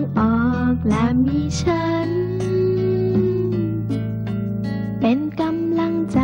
างออกและมีฉัน เป็นกำลังใจ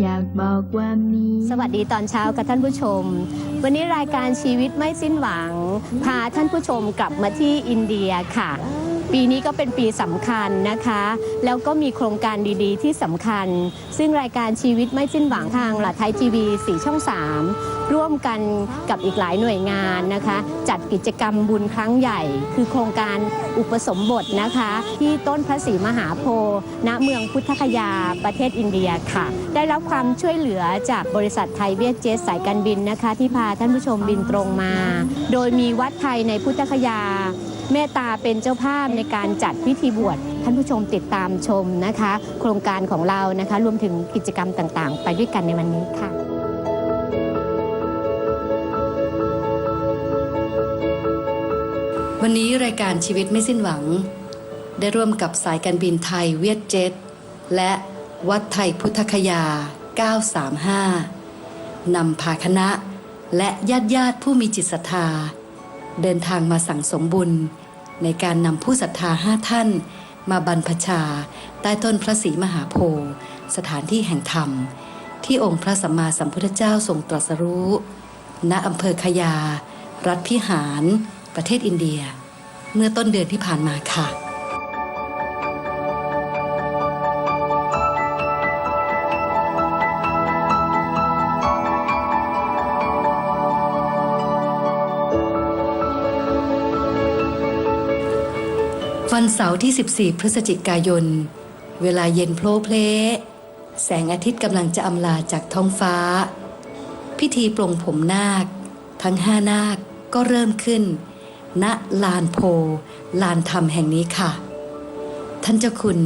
อยากบอกว่ามี สวัสดีตอนเช้ากับท่านผู้ชม วันนี้รายการชีวิตไม่สิ้นหวัง พาท่านผู้ชมกลับมาที่อินเดียค่ะปีนี้ก็เป็นปีสำคัญนะคะ แล้วก็มีโครงการดีๆ ที่สำคัญ ซึ่งรายการชีวิตไม่สิ้นหวังทางหลัไทยทีวี 4 ช่อง 3 ร่วมกันกับอีกหลายหน่วยงานนะคะ จัดกิจกรรมบุญครั้งใหญ่ คือโครงการอุปสมบทนะคะ ที่ต้นพระศรีมหาโพธิ์ณเมืองพุทธคยาประเทศอินเดียค่ะ ได้รับความช่วยเหลือจากบริษัทไทยเวียดเจตสายการบินนะคะ ที่พาท่านผู้ชมบินตรงมา โดยมีวัดไทยในพุทธคยาเมตตาเป็นเจ้าภาพในการจัดพิธีบวชท่านผู้ชมติดตามชมนะคะ โครงการของเรานะคะ รวมถึงกิจกรรมต่างๆ ไปด้วยกันในวันนี้ค่ะ วันนี้รายการชีวิตไม่สิ้นหวัง ได้ร่วมกับสายการบินไทยเวียดเจ็ต และวัดไทยพุทธคยา 935 นำพาคณะและญาติญาติผู้มีจิตศรัทธา เดินทางมาสั่งสมบุญ ในการนำผู้ศรัทธาห้าท่าน มาบรรพชา ใต้ต้นพระศรีมหาโพธิ์สถานที่แห่งธรรม ที่องค์พระสัมมาสัมพุทธเจ้าทรงตรัสรู้ ณอำเภอขยา รัฐพิหาร ประเทศอินเดีย เมื่อต้นเดือนที่ผ่านมาค่ะ วันเสาร์ที่ 14 พฤศจิกายน เวลาเย็นโพลเพลแสงอาทิตย์กำลังจะอำลาจากท้องฟ้า พิธีปลงผมนาค ทั้งห้านาคก็เริ่มขึ้น ณลานโพ ลานธรรมแห่งนี้ค่ะ ท่านเจ้าคุณ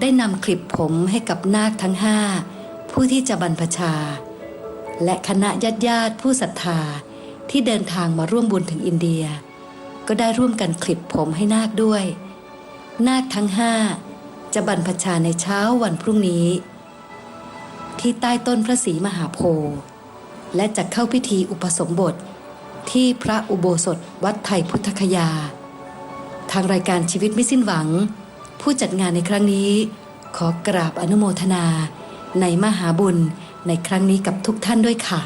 ได้นำคลิปผมให้กับนาคทั้งห้าผู้ที่จะบรรพชา และคณะญาติญาติผู้ศรัทธาที่เดินทางมาร่วมบุญถึงอินเดีย ก็ได้ร่วมกันคลิปผมให้นาคด้วย นาคทั้งห้าจะบรรพชาในเช้าวันพรุ่งนี้ ที่ใต้ต้นพระศรีมหาโพธิ์และจะเข้าพิธีอุปสมบท ที่พระอุโบสถวัดไทยพุทธคยา ทางรายการชีวิตไม่สิ้นหวัง ผู้จัดงานในครั้งนี้ ขอกราบอนุโมทนา ในมหาบุญในครั้งนี้กับทุกท่านด้วยค่ะ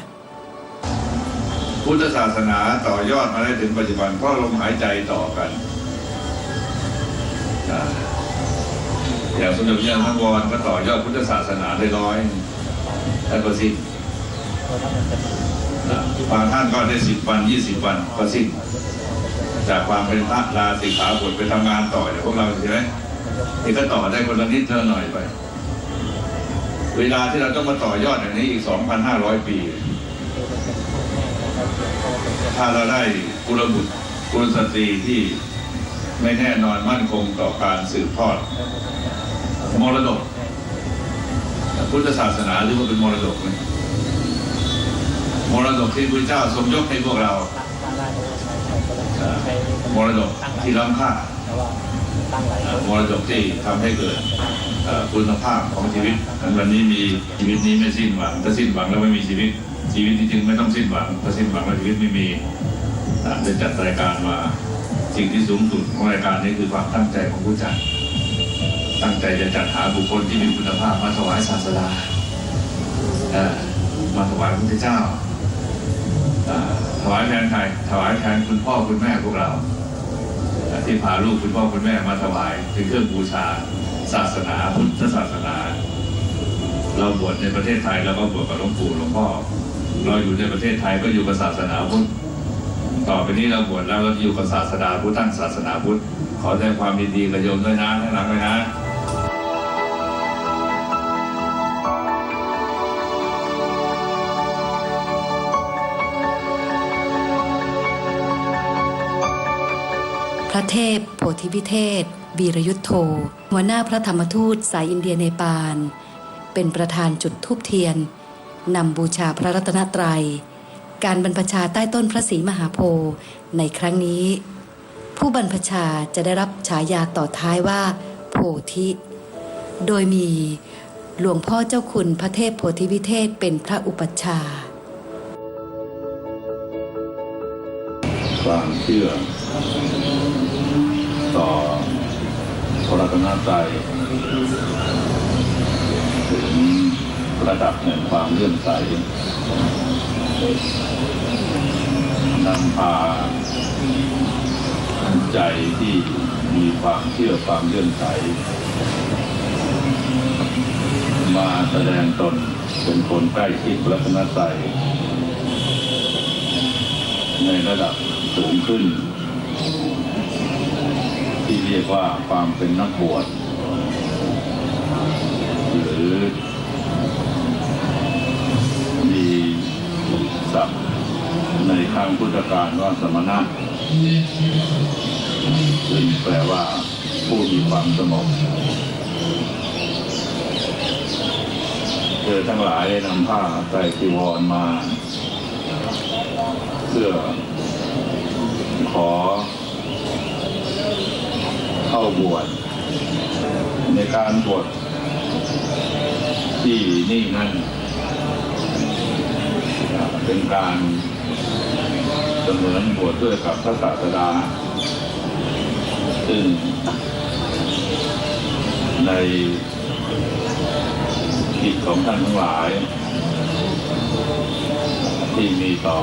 พุทธศาสนาต่อยอดมาได้ถึงปัจจุบันเพราะลมหายใจต่อกันอย่างสมเด็จพระยาณสังวรก็ต่อยอดพุทธศาสนาได้ร้อยแล้วก็สิ้นอ่า บางท่านก็ได้สิบวันยี่สิบวันก็สิ้นจากความเป็นพระลาสิกขาบทไปทำงานต่ออย่างพวกเราใช่ไหมนี่ก็ต่อได้คนละนิดเท่าหน่อยไป เวลาที่เราต้องมาต่อยอดอย่างนี้อีก2,500ปี ถ้าเราได้กุลบุตรกุลสตรีที่ไม่แน่นอนมั่นคงต่อการสืบทอด มรดก พุทธศาสนาหรือว่าเป็นมรดกไหม รดกที่พระเจ้าทรงยกให้พวกเรามรดกที่ล้ำค่ามรดกที่ทำให้เกิดคุณภาพของชีวิตวันนี้มีชีวิตนี้ไม่สิ้นหวังถ้าสิ้นหวังแล้วไม่มีชีวิต ชีวิตจริงๆไม่ต้องสิ้นหวังถ้าสิ้นหวังแล้วชีวิตไม่มีอ่าได้จัดรายการมาสิ่งที่สูงสุดของรายการนี้คือความตั้งใจของผู้จัด ตั้งใจจะจัดหาบุคคลที่มีคุณภาพมาถวายศาสดามาถวายพระพุทธเจ้า ถวายแทนใครถวายแทนคุณพ่อคุณแม่พวกเรา ที่พาลูกคุณพ่อคุณแม่มาถวายเป็นเครื่องบูชาศาสนาพุทธศาสนา เราบวชในประเทศไทยแล้วก็บวชกับหลวงปู่หลวงพ่อ เราอยู่ในประเทศไทยก็อยู่กับศาสนาพุทธต่อไปนี้เราบวชแล้วเราอยู่กับศาสดาพุทธตั้งศาสนาพุทธขอแสดงความยินดีกับโยมด้วยนะทั้งหลังด้วยนะ ระเทพ โพธิพิเทศวีรยุทธโธหัวหน้าพระธรรมทูตสายอินเดียเนปาล เป็นประธานจุดทูบเทียนนำบูชาพระรัตนตรัย การบรรพชาใต้ต้นพระศรีมหาโพธิ์ในครั้งนี้ ผู้บรรพชาจะได้รับฉายาต่อท้ายว่า โพธิ โดยมีหลวงพ่อเจ้าคุณพระเทพโพธิวิเทศเป็นพระอุปัชฌาย์ความเชื่อ ต่อพระรัตนตรัยถึงระดับแห่งความเลื่อมใสนำพาใจที่มีความเชื่อความเลื่อมใส มาแสดงตนเป็นคนใกล้ชิดพระรัตนตรัยในระดับสูงขึ้น ที่เรียกว่าความเป็นนักบวชหรือมีศัพท์ในครั้งพุทธกาลว่าสมณะซึ่งแปลว่าผู้มีความสงบเธอทั้งหลายได้นำผ้าไตรจีวรมา เพื่อขอ เข้าบวชในการบวชที่นี่นั่นเป็นการเสมือนบวชด้วยกับพระศาสดา ซึ่งในกิจของท่านทั้งหลาย ที่มีต่อ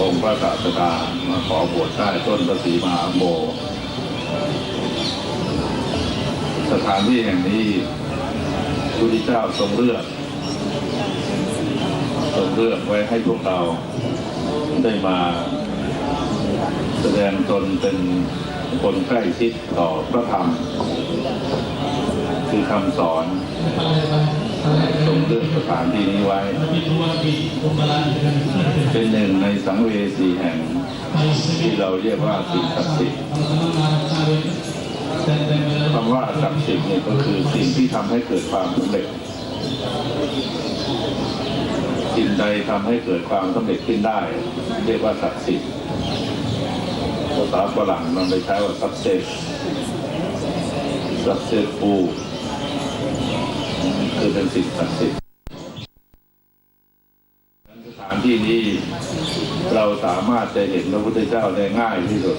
องค์พระศาสดามาขอบวชใต้ต้นพระศรีมหาโพธิ์ สถานที่แห่งนี้พระพุทธเจ้าทรงเลือกทรงเลือกไว้ให้พวกเราได้มาแสดงตนเป็นคนใกล้ชิดต่อพระธรรม คือคำสอน ทรงเลือกสถานที่นี้ไว้ เป็นหนึ่งในสังเวสีแห่ง ที่เราเรียกว่าสิ่งศักดิ์สิทธิ์คำว่าศักดิ์สิทธิ์เนี่ยก็คือสิ่งที่ทำให้เกิดความสำเร็จสิ่งใดทำให้เกิดความสำเร็จขึ้นได้ เรียกว่าศักดิ์สิทธิ์ภาษาฝรั่งมันไปใช้ว่า success successful คือเป็นสิ่งศักดิ์สิทธิ์สถานที่นี้เราสามารถจะเห็นพระพุทธเจ้าได้ง่ายที่สุด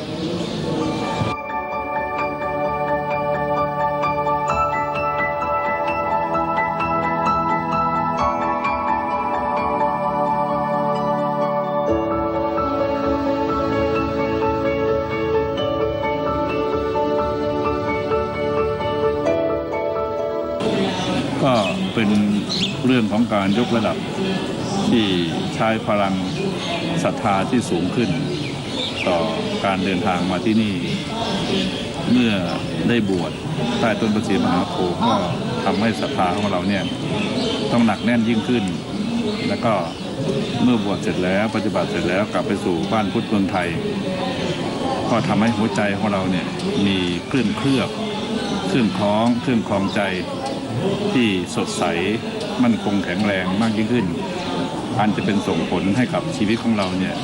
เป็นเรื่องของการยกระดับที่ใช้พลังศรัทธาที่สูงขึ้น ต่อการเดินทางมาที่นี่ เมื่อได้บวชใต้ต้นประสีมหาโพธิ์ก็ทำให้ศรัทธาของเราเนี่ยต้องหนักแน่นยิ่งขึ้น แล้วก็เมื่อบวชเสร็จแล้วปฏิบัติเสร็จแล้วกลับไปสู่บ้านพุทธเมืองไทย ก็ทำให้หัวใจของเราเนี่ยมีเคลื่อนเคลือบเคลื่อนคล้องเคลื่อนคลองใจ ที่สดใสมั่นคงแข็งแรงมากยิ่งขึ้น อันจะเป็นส่งผลให้กับชีวิตของเราเนี่ย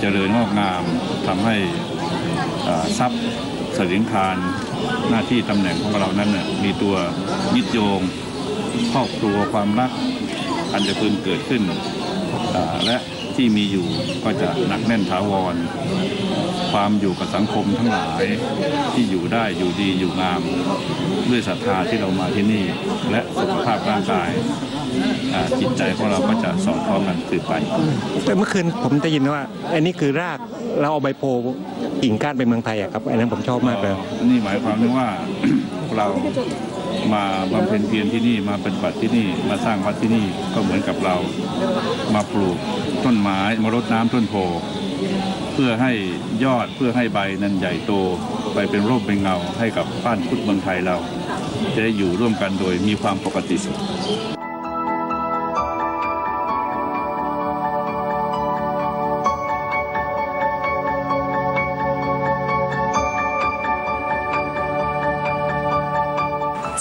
เจริญงอกงามทำให้ทรัพย์สิงคารหน้าที่ตำแหน่งของเรานั้นน่ะมีตัวยึดโยงครอบครัวความรัก อันจะพึงเกิดขึ้นและ ที่มีอยู่ก็จะหนักแน่นถาวร ความอยู่กับสังคมทั้งหลายที่อยู่ได้อยู่ดีอยู่งาม ด้วยศรัทธาที่เรามาที่นี่ และสุขภาพร่างกายอ่าจิตใจของเราก็จะสอดคล้องกันสืบไป แต่เมื่อคืนผมได้ยินว่า อันนี้คือรากเราเอาใบโพกิ่งก้านไปเมืองไทยอะครับ อันนั้นผมชอบมากเลยนี่หมายความถึ งว่าเรามาบำเพ็ญเพียรที่นี่มาปฏิบัติที่นี่มาสร้างวัดที่นี่ก็เหมือนกับเรามาปลูกต้นไม้มารดน้ำต้นโพเพื่อให้ยอดเพื่อให้ใบนั้นใหญ่โตไปเป็นร่มเป็นเงาให้กับบ้านพุทธเมืองไทยเรา จะได้อยู่ร่วมกันโดยมีความปกติสุข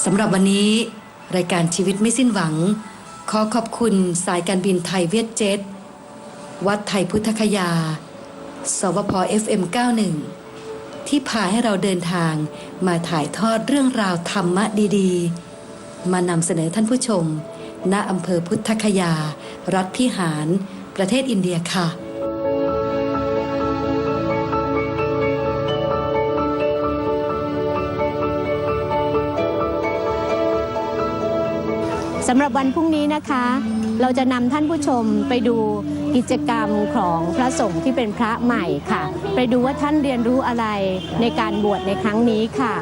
สำหรับวันนี้ รายการชีวิตไม่สิ้นหวัง ขอขอบคุณสายการบินไทยเวียดเจ็ต วัดไทยพุทธคยา สวพ FM 91 ที่พาให้เราเดินทางมาถ่ายทอดเรื่องราวธรรมะดีๆ มานำเสนอท่านผู้ชม ณอำเภอพุทธคยา รัฐพิหาร ประเทศอินเดียค่ะ สำหรับวันพรุ่งนี้นะคะ เราจะนำท่านผู้ชมไปดูกิจกรรมของพระสงฆ์ที่เป็นพระใหม่ค่ะ ไปดูว่าท่านเรียนรู้อะไรในการบวชในครั้งนี้ค่ะ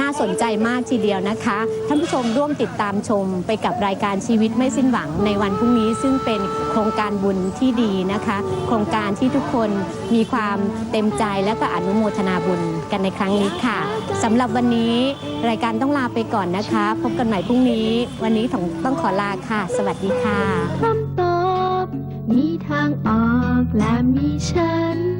น่าสนใจมากทีเดียวนะคะ ท่านผู้ชมร่วมติดตามชมไปกับรายการชีวิตไม่สิ้นหวังในวันพรุ่งนี้ ซึ่งเป็นโครงการบุญที่ดีนะคะ โครงการที่ทุกคนมีความเต็มใจและก็อนุโมทนาบุญกันในครั้งนี้ค่ะสำหรับวันนี้รายการต้องลาไปก่อนนะคะ พบกันใหม่พรุ่งนี้ วันนี้ต้องต้องขอลาค่ะ สวัสดีค่ะคำตอบมีทางออกและมีฉัน